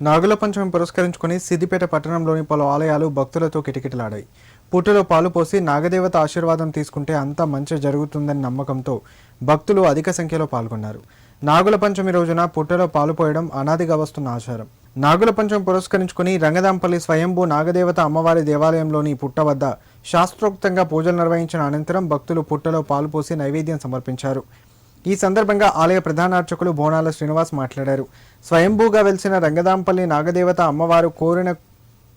నాగుల పంచమి పురస్కరించుకుని సిద్దిపేట పట్టణంలోని పలు ఆలయాలు భక్తులతో కిటకిటలాడాయి. పుట్టలో పాలు పోసి నాగదేవత ఆశీర్వాదం తీసుకుంటే అంతా మంచి జరుగుతుందని నమ్మకంతో భక్తులు అధిక సంఖ్యలో పాల్గొన్నారు. నాగుల పంచమి రోజున పుట్టలో పాలు పోయడం అనాదిగా వస్తున్న ఆచారం. నాగుల పంచమి పురస్కరించుకుని రంగదాంపల్లి స్వయంభూ నాగదేవత అమ్మవారి దేవాలయంలోని పుట్ట వద్ద శాస్త్రోక్తంగా పూజలు నిర్వహించిన అనంతరం భక్తులు పుట్టలో పాలు పోసి నైవేద్యం సమర్పించారు. ఈ సందర్భంగా ఆలయ ప్రధానార్చకులు బోనాల శ్రీనివాస్ మాట్లాడారు. స్వయంభూగా వెలిసిన రంగదాంపల్లి నాగదేవత అమ్మవారు కోరిన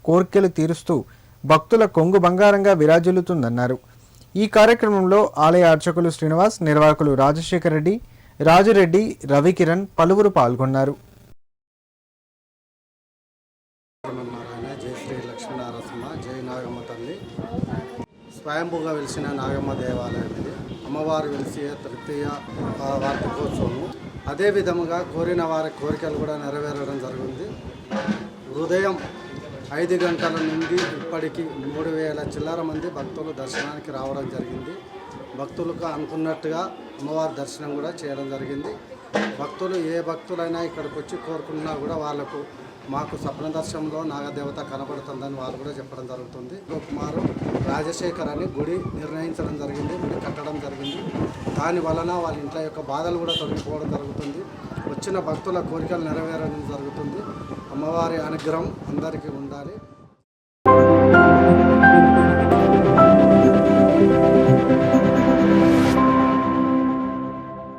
కోర్కెలు తీరుస్తూ భక్తుల కొంగు బంగారంగా విరాజిల్లుతుందన్నారు. ఈ కార్యక్రమంలో ఆలయ అర్చకులు శ్రీనివాస్ నిర్వాహకులు రాజశేఖర రెడ్డి రాజురెడ్డి రవికిరణ్ పలువురు పాల్గొన్నారు. స్వయంభూగా వెలిసిన నాగమ్మ దేవాలయం ఇది. అమ్మవారు వెలిసి తృతీయ ఆ, వార్షికోత్సవము. అదే విధముగా కోరిన వారి కోరికలు కూడా నెరవేరడం జరిగింది ఉదయం ఐదు గంటల నుండి ఇప్పటికి మూడు వేల చిల్లర మంది భక్తులు దర్శనానికి రావడం జరిగింది. భక్తులకు అనుకున్నట్టుగా అమ్మవారి దర్శనం కూడా చేయడం జరిగింది. భక్తులు ఏ భక్తులైనా ఇక్కడికి వచ్చి కోరుకున్నా కూడా వాళ్ళకు మాకు స్వప్న దర్శనంలో నాగదేవత కనబడుతుందని వాళ్ళు కూడా చెప్పడం జరుగుతుంది. కుమారు రాజశేఖర్ అని గుడి నిర్ణయించడం జరిగింది గుడి కట్టడం జరిగింది. దాని వలన వాళ్ళ ఇంట్లో యొక్క బాధలు కూడా తొలగిపోవడం జరుగుతుంది. వచ్చిన భక్తుల కోరికలు నెరవేరడం జరుగుతుంది. అమ్మవారి అనుగ్రహం అందరికీ ఉండాలి.